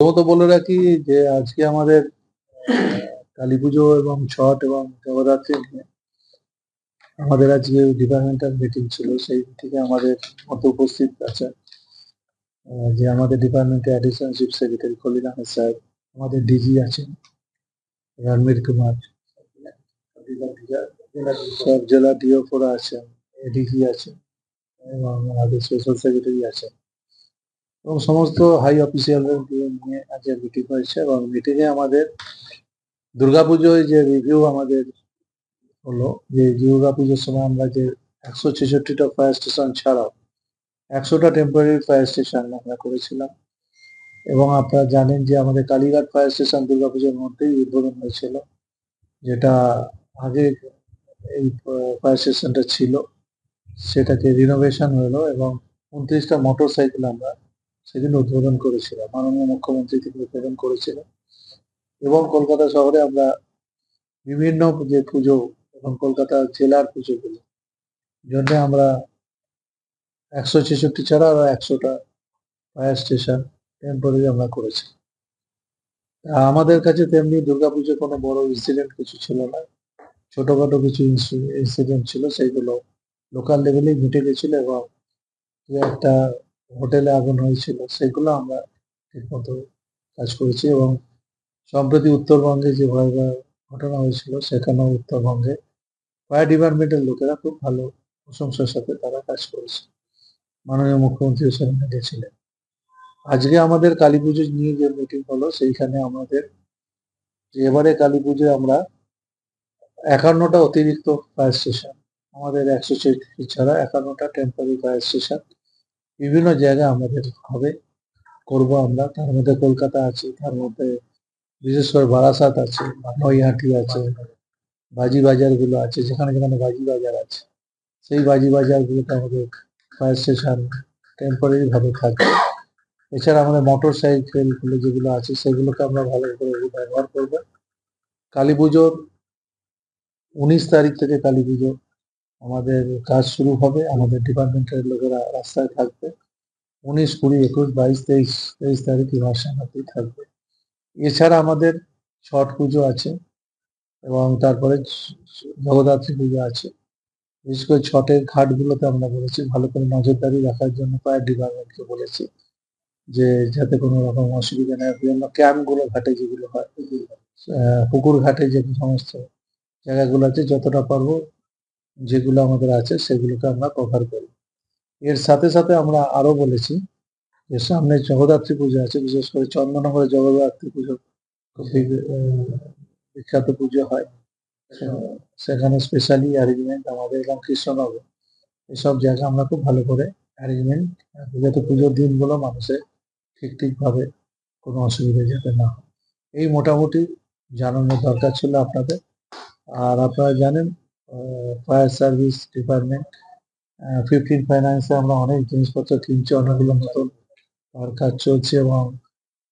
প্রথমত বলে রাখি যে আজকে আমাদের কালী পুজো এবং ছট এবং জগদ্ধাত্রী আমাদের আজকে ডিপার্টমেন্টাল মিটিং ছিল, সেই থেকে আমাদের মতো উপস্থিত আছে যে আমাদের ডিপার্টমেন্টের additional chief secretary Khalil Ahmed সাহেব আমাদের ডিজি আছেন, রণবীর কুমার, সব জেলা ডিওফোরা আছেন এডিজি আছেন, এবং আমাদের স্পেশাল সেক্রেটারি আছেন। এবং সমস্ত হাই অফিসিয়ালদের নিয়ে আজকে মিটিং হয়েছে এবং মিটিংয়ে আমাদের দুর্গাপুজোয় যে রিভিউ আমাদের হলো, যে দুর্গাপুজোর সময় আমরা যে একশো ছেষট্টিটা ফায়ার স্টেশন ছাড়াও একশোটা টেম্পোরারি ফায়ার স্টেশন আমরা করেছিলাম। এবং আপনারা জানেন যে আমাদের কালীঘাট ফায়ার স্টেশন দুর্গাপুজোর মধ্যেই উদ্বোধন হয়েছিল, যেটা আগে এই ফায়ার স্টেশনটা ছিল। সেটাকে রিনোভেশন হলো এবং উনত্রিশটা মোটর সাইকেল আমরা সেদিন উদ্বোধন করেছিলাম মাননীয় মুখ্যমন্ত্রী থেকে উদ্বোধন করেছিলেন। এবং কলকাতা শহরে আমরা বিভিন্ন যে পুজো, এবং কলকাতা জেলার পুজোগুলো জন্য আমরা একশো ছেষট্টি ছাড়া আরও একশোটা ফায়ার স্টেশন টেম্পোরারি আমরা করেছি। আমাদের কাছে তেমনি দুর্গাপুজো কোনো বড় ইনসিডেন্ট কিছু ছিল না। ছোটখাটো কিছু ইনসিডেন্ট ছিল, সেইগুলো লোকাল লেভেলেই মিটে গেছিল এবং একটা হোটেলে আগুন হয়েছিল, সেগুলো আমরা ঠিকমতো কাজ করেছি এবং সম্প্রতি উত্তরবঙ্গে যে ভয়াবহ ঘটনা হয়েছিল, সেখানেও উত্তরবঙ্গে ফায়ার ডিপার্টমেন্টের লোকেরা খুব ভালো প্রশংসার সাথে তারা কাজ করেছে। মাননীয় মুখ্যমন্ত্রী সেখানে গেছিলেন। আজকে আমাদের কালী পুজো নিয়ে যে মিটিং হলো, সেইখানে আমাদের যে এবারে কালী পুজোয় আমরা একান্নটা অতিরিক্ত ফায়ার স্টেশন আমাদের একশো ছেষট্টি ছাড়া একান্নটা টেম্পোরারি ফায়ার স্টেশন বিভিন্ন জায়গায় আমাদের হবে, করব আমরা। তার মধ্যে কলকাতা আছে, তার মধ্যে বিশেষ করে বারাসাত আছে নৈহাটি আছে, বাজি বাজারগুলো আছে, যেখানে যেখানে বাজি বাজার আছে। সেই বাজি বাজারগুলোতে আমাদের ফায়ার স্টেশন টেম্পোরারি ভাবে থাকবে এছাড়া আমাদের মোটর সাইকেলগুলো যেগুলো আছে, সেগুলোকে আমরা ভালো করে ব্যবহার করব। কালী পুজোর উনিশ তারিখ থেকে কালী পুজো আমাদের কাজ শুরু হবে, আমাদের ডিপার্টমেন্টের লোকেরা রাস্তায় থাকবে। উনিশ, কুড়ি, একুশ, বাইশ, তেইশ তেইশ তারিখ এই থাকবে। এছাড়া আমাদের ছট পুজো আছে এবং তারপরে জগদ্ধাত্রী পুজো আছে। বিশেষ করে ছটের ঘাটগুলোতে আমরা বলেছি, ভালো করে নজরদারি রাখার জন্য ফায়ার ডিপার্টমেন্টকে বলেছি যে, যাতে কোনো রকম অসুবিধা না হয়। বিভিন্ন ক্যাম্পগুলো ঘাটে যেগুলো হয় পুকুর ঘাটে যে সমস্ত জায়গাগুলো আছে, যতটা পারব যেগুলো আমাদের আছে সেগুলোকে আমরা কভার করি এর সাথে সাথে আমরা আরও বলেছি যে সামনে জগদ্ধাত্রী পুজো আছে, বিশেষ করে চন্দননগরে জগদ্ধাত্রী পুজো বিখ্যাত পুজো হয়। সেখানে স্পেশালি অ্যারেঞ্জমেন্ট আমাদের এবং কৃষ্ণনগর, এসব জায়গা আমরা খুব ভালো করে অ্যারেঞ্জমেন্ট যাতে পুজোর দিনগুলো মানুষের ঠিক ঠিকভাবে কোনো অসুবিধা যাতে না হয়। এই মোটামুটি জানানোর দরকার ছিল আপনাদের। আর আপনারা জানেন ফায়ার সার্ভিস ডিপার্টমেন্ট ফিফটিন ফাইন্যান্সে আমরা অনেক জিনিসপত্র কিনছি, অনেকগুলো নতুন আর কাজ চলছে এবং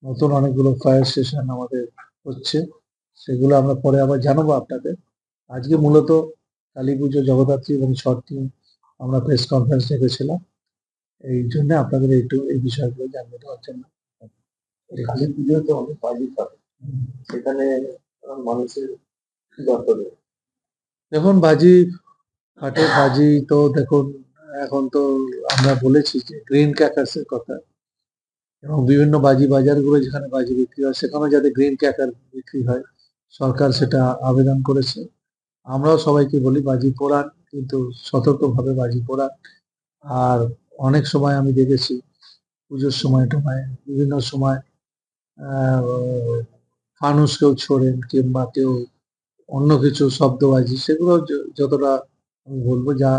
নতুন অনেকগুলো ফায়ার স্টেশন আমাদের হচ্ছে। সেগুলো আমরা পরে আবার জানাব আপনাদের। আজকে মূলত কালী পুজো, জগদ্ধাত্রী এবং ছট আমরা প্রেস কনফারেন্স রেখেছিলাম। এই জন্য আপনাদের একটু এই বিষয়গুলো জানিয়ে দেওয়ার জন্য। কালী পুজোয় তো অনেক বাজি থাকে। সেখানে মানুষের দরকার দেখুন বাজি ফাটে বাজি তো দেখুন, এখন তো আমরা বলেছি যে গ্রিন ক্যাকার্সের কথা। এবং বিভিন্ন বাজি বাজারগুলো যেখানে বাজি বিক্রি হয় সেখানেও যাতে গ্রিন ক্যাকার বিক্রি হয়, সরকার সেটা আবেদন করেছে। আমরাও সবাইকে বলি বাজি পোড়ান, কিন্তু সতর্কভাবে বাজি পোড়ান। আর অনেক সময় আমি দেখেছি, পুজোর সময় টময়, বিভিন্ন সময় ফানুস কেউ ছোড়েন কিংবা কেউ অন্য কিছু শব্দবাজি সেগুলো যতটা আমি বলব যা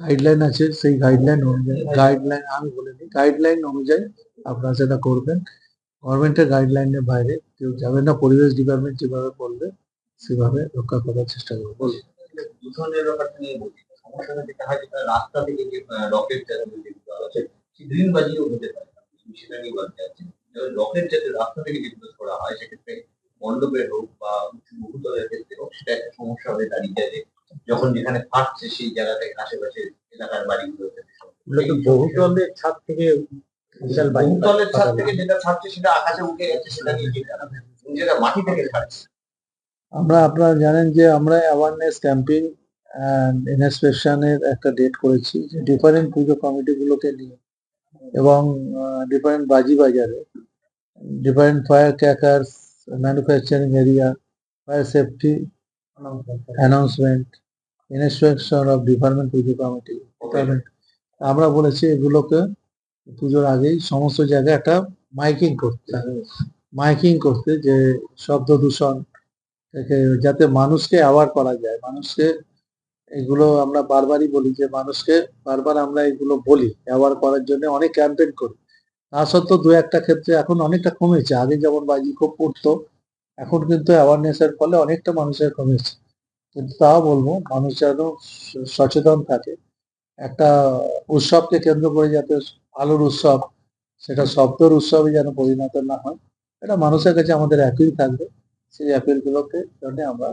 গাইডলাইন আছে, সেই গাইডলাইন অনুযায়ী গাইডলাইন আমি বলিনি গাইডলাইন অনুযায়ী আপনারা সেটা করবেন। গভর্নমেন্টের গাইডলাইনের বাইরে কেউ যাবে না, পরিবেশ ডিপার্টমেন্ট যেভাবে বলবে, সেভাবে রক্ষা করার চেষ্টা করব। বলুন। রাস্তা থেকে যে রকেট আছে হতে পারে সেটা নিয়ে বলতে রাস্তা থেকে যেগুলো করা হয়, সেক্ষেত্রে মণ্ডপের হোক বা বহুতলের সেটা একটা সমস্যা হয়ে দাঁড়িয়ে যখন যেখানে ফাটছে সেই জায়গা থেকে আশেপাশে এলাকার বাড়িগুলো বহুতলের ছাদ থেকে বিশাল বাজি ছাদ থেকে যেটা ছাড়ছে সেটা আকাশে উঠে যাচ্ছে সেটা নিয়ে যেটা মাটি থেকে ছাড়ছে। আমরা আপনারা জানেন যে আমরা অ্যাওয়ারনেস ক্যাম্পেইন ইনস্পেকশনের একটা ডেট করেছি যে ডিফারেন্ট পুজো কমিটিগুলোকে নিয়ে এবং ডিফারেন্ট বাজি বাজারে different fire crackers manufacturing area fire safety announcement inspection of department puja committee আমরা বলেছি এগুলোকে পুজোর আগেই সমস্ত জায়গায় একটা মাইকিং করতে মাইকিং করতে যে শব্দ দূষণ থেকে যাতে মানুষকে অ্যাওয়ার করা যায়। মানুষকে এগুলো আমরা বারবারই বলি যে মানুষকে বারবার আমরা এগুলো বলি অ্যাওয়ার করার জন্য অনেক ক্যাম্পেইন করি। তা সত্ত্বেও দু একটা ক্ষেত্রে এখন অনেকটা কমেছে। আগে যেমন বাজি খুব পড়তো এখন কিন্তু অ্যাওয়ারনেস এর ফলে অনেকটা মানুষের কমেছে। কিন্তু তাও বলব, মানুষ যেন সচেতন থাকে। একটা উৎসবকে কেন্দ্র করে যাতে আলোর উৎসব, সেটা শব্দর উৎসবে যেন পরিণত না হয়, এটা মানুষের কাছে আমাদের অ্যাপিল থাকবে। সেই অ্যাপিল গুলোকে জন্য আমরা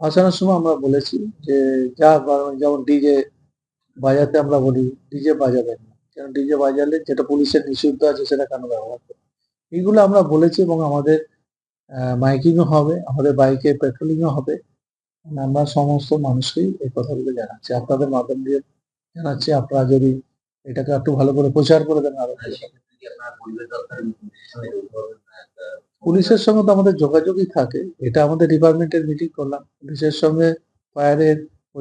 ভাসানোর সময় আমরা বলেছি যে, যা যেমন ডিজে বাজাতে আমরা বলি ডিজে বাজাবেন না। কারণ ডিজে বাজালে যেটা পুলিশের নিষিদ্ধ আছে, সেটা কেন ব্যবহার করবে এইগুলো আমরা বলেছি এবং আমাদের মাইকিংও হবে, আমাদের বাইকে পেট্রোলিংও হবে। আমরা সমস্ত মানুষকেই এই কথাগুলো জানাচ্ছি। আপনাদের মাধ্যম দিয়ে জানাচ্ছি। আপনারা যদি এটাকে একটু ভালো করে প্রচার করে দেন আরও পুলিশের সঙ্গে তো আমাদের যোগাযোগই থাকে। এটা আমাদের ডিপার্টমেন্টের মিটিং করলাম। পুলিশের সঙ্গে ফায়ারের